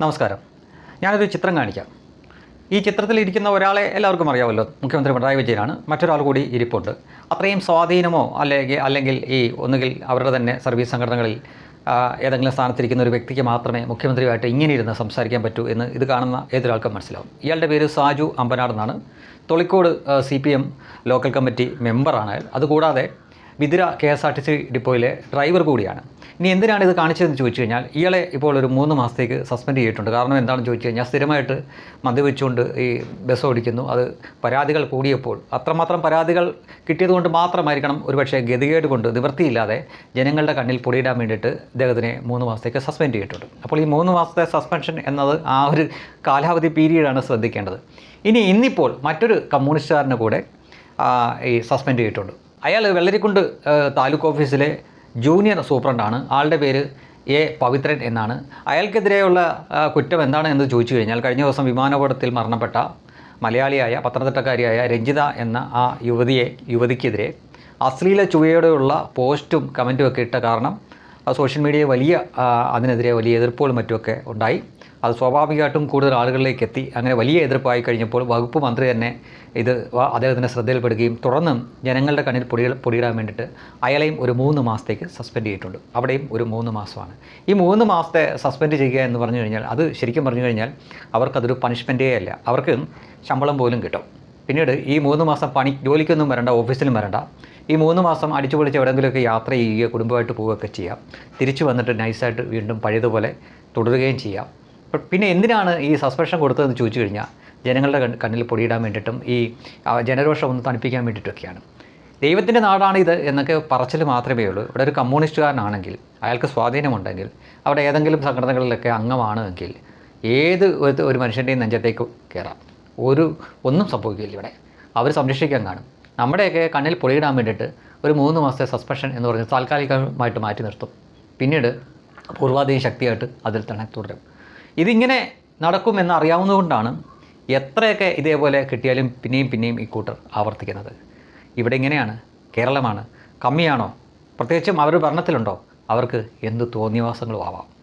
നമസ്കാരം. ഞാനൊരു ചിത്രം കാണിക്കാം. ഈ ചിത്രത്തിൽ ഇരിക്കുന്ന ഒരാളെ എല്ലാവർക്കും അറിയാമല്ലോ. മുഖ്യമന്ത്രി പിണറായി വിജയനാണ്. മറ്റൊരാൾ കൂടി ഇരിപ്പുണ്ട്. അത്രയും സ്വാധീനമോ അല്ലെങ്കിൽ അല്ലെങ്കിൽ ഈ ഒന്നുകിൽ അവരുടെ തന്നെ സർവീസ് സംഘടനകളിൽ ഏതെങ്കിലും സ്ഥാനത്തിരിക്കുന്ന ഒരു വ്യക്തിക്ക് മാത്രമേ മുഖ്യമന്ത്രിയുമായിട്ട് ഇങ്ങനെ ഇരുന്ന് സംസാരിക്കാൻ പറ്റൂ എന്ന് ഇത് കാണുന്ന ഏതൊരാൾക്കും മനസ്സിലാവും. ഇയാളുടെ പേര് സാജു അമ്പനാട് എന്നാണ്. Tholicode C P M local committee മെമ്പറാണ് അതുകൂടാതെ Vithura K S R T C ഡിപ്പോയിലെ driver കൂടിയാണ്. ഇനി എന്തിനാണ് ഇത് കാണിച്ചതെന്ന് ചോദിച്ചു കഴിഞ്ഞാൽ ഇയാളെ ഇപ്പോൾ ഒരു മൂന്ന് മാസത്തേക്ക് സസ്പെൻഡ് ചെയ്തിട്ടുണ്ട്. കാരണം എന്താണെന്ന് ചോദിച്ചു കഴിഞ്ഞാൽ സ്ഥിരമായിട്ട് മദ്യപിച്ചുകൊണ്ട് ഈ ബസ് ഓടിക്കുന്നു. അത് പരാതികൾ കൂടിയപ്പോൾ അത്രമാത്രം പരാതികൾ കിട്ടിയതുകൊണ്ട് മാത്രമായിരിക്കണം ഒരുപക്ഷെ ഗതികേട് കൊണ്ട് നിവൃത്തിയില്ലാതെ ജനങ്ങളുടെ കണ്ണിൽ പൊടിയിടാൻ വേണ്ടിയിട്ട് ഇദ്ദേഹത്തിനെ മൂന്ന് മാസത്തേക്ക് സസ്പെൻഡ് ചെയ്തിട്ടുണ്ട്. അപ്പോൾ ഈ മൂന്ന് മാസത്തെ സസ്പെൻഷൻ എന്നത് ആ ഒരു കാലാവധി പീരീഡാണ് ശ്രദ്ധിക്കേണ്ടത്. ഇനി ഇന്നിപ്പോൾ മറ്റൊരു കമ്മ്യൂണിസ്റ്റുകാരനെ കൂടെ ഈ സസ്പെൻഡ് ചെയ്തിട്ടുണ്ട്. അയാൾ വെള്ളരിക്കുണ്ട് താലൂക്ക് ഓഫീസിലെ ജൂനിയർ സൂപ്രണ്ടാണ്. ആളുടെ പേര് എ പവിത്രൻ എന്നാണ്. അയാൾക്കെതിരെയുള്ള കുറ്റം എന്താണ് എന്ന് ചോദിച്ചു കഴിഞ്ഞാൽ കഴിഞ്ഞ ദിവസം വിമാനപടത്തിൽ മരണപ്പെട്ട മലയാളിയായ പത്തനംതിട്ടക്കാരിയായ രഞ്ജിത എന്ന ആ യുവതിയെ യുവതിക്കെതിരെ അശ്ലീല ചുവയോടെയുള്ള പോസ്റ്റും കമന്റും ഒക്കെ ഇട്ട കാരണം സോഷ്യൽ മീഡിയ വലിയ അതിനെതിരെ വലിയ എതിർപ്പുകളും മറ്റുമൊക്കെ ഉണ്ടായി. അത് സ്വാഭാവികമായിട്ടും കൂടുതൽ ആളുകളിലേക്ക് എത്തി. അങ്ങനെ വലിയ എതിർപ്പായി കഴിഞ്ഞപ്പോൾ വകുപ്പ് മന്ത്രി തന്നെ ഇത് അദ്ദേഹത്തിന്റെ ശ്രദ്ധയിൽപ്പെടുകയും തുടർന്ന് ജനങ്ങളുടെ കണ്ണിൽ പൊടി പൊടിയിടാൻ വേണ്ടിയിട്ട് അയാളെയും ഒരു മൂന്ന് മാസത്തേക്ക് സസ്പെൻഡ് ചെയ്തിട്ടുണ്ട്. അവിടെയും ഒരു മൂന്ന് മാസമാണ്. ഈ മൂന്ന് മാസത്തെ സസ്പെൻഡ് ചെയ്യുക എന്ന് പറഞ്ഞു കഴിഞ്ഞാൽ അത് ശരിക്കും പറഞ്ഞു കഴിഞ്ഞാൽ അവർക്കതൊരു പണിഷ്മെന്റേ അല്ല. അവർക്ക് ശമ്പളം പോലും കിട്ടും. പിന്നീട് ഈ മൂന്ന് മാസം പണി ജോലിക്കൊന്നും വരണ്ട ഓഫീസിലും വരണ്ട. ഈ മൂന്ന് മാസം അടിച്ചു പൊളിച്ച് എവിടെയെങ്കിലുമൊക്കെ യാത്ര ചെയ്യുക കുടുംബമായിട്ട് പോവുകയൊക്കെ ചെയ്യാം. തിരിച്ചു വന്നിട്ട് നൈസായിട്ട് വീണ്ടും പഴയതുപോലെ തുടരുകയും ചെയ്യാം. പിന്നെ എന്തിനാണ് ഈ സസ്പെൻഷൻ കൊടുത്തതെന്ന് ചോദിച്ചു കഴിഞ്ഞാൽ ജനങ്ങളുടെ കണ്ണ് കണ്ണിൽ പൊടിയിടാൻ വേണ്ടിയിട്ടും ഈ ജനരോഷം ഒന്ന് തണുപ്പിക്കാൻ വേണ്ടിയിട്ടൊക്കെയാണ് ദൈവത്തിന്റെ നാടാണ് ഇത് എന്നൊക്കെ പറച്ചിൽ മാത്രമേ ഉള്ളൂ. ഇവിടെ ഒരു കമ്മ്യൂണിസ്റ്റുകാരനാണെങ്കിൽ അയാൾക്ക് സ്വാധീനമുണ്ടെങ്കിൽ അവിടെ ഏതെങ്കിലും സംഘടനകളിലൊക്കെ അംഗമാണ് എങ്കിൽ ഏത് ഒരു മനുഷ്യന്റെയും നെഞ്ചത്തേക്ക് കയറാം ഒരു ഒന്നും സംഭവിക്കില്ല ഇവിടെ. അവർ സംരക്ഷിക്കാൻ കാണും. നമ്മുടെയൊക്കെ കണ്ണിൽ പൊളിയിടാൻ വേണ്ടിയിട്ട് ഒരു മൂന്ന് മാസത്തെ സസ്പെൻഷൻ എന്ന് പറഞ്ഞ് താൽക്കാലികമായിട്ട് മാറ്റി നിർത്തും. പിന്നീട് പൂർവാധീന ശക്തിയായിട്ട് അതിൽ തന്നെ തുടരും. ഇതിങ്ങനെ നടക്കുമെന്ന് അറിയാവുന്നതുകൊണ്ടാണ് എത്രയൊക്കെ ഇതേപോലെ കിട്ടിയാലും പിന്നെയും പിന്നെയും ഈ കൂട്ടർ ആവർത്തിക്കുന്നത്. ഇവിടെ ഇങ്ങനെയാണ് കേരളമാണ്. കമ്മിയാണോ? പ്രത്യേകിച്ചും അവർ ഭരണത്തിലുണ്ടോ? അവർക്ക് എന്ത് തോന്നിയവാസങ്ങളും ആവാം.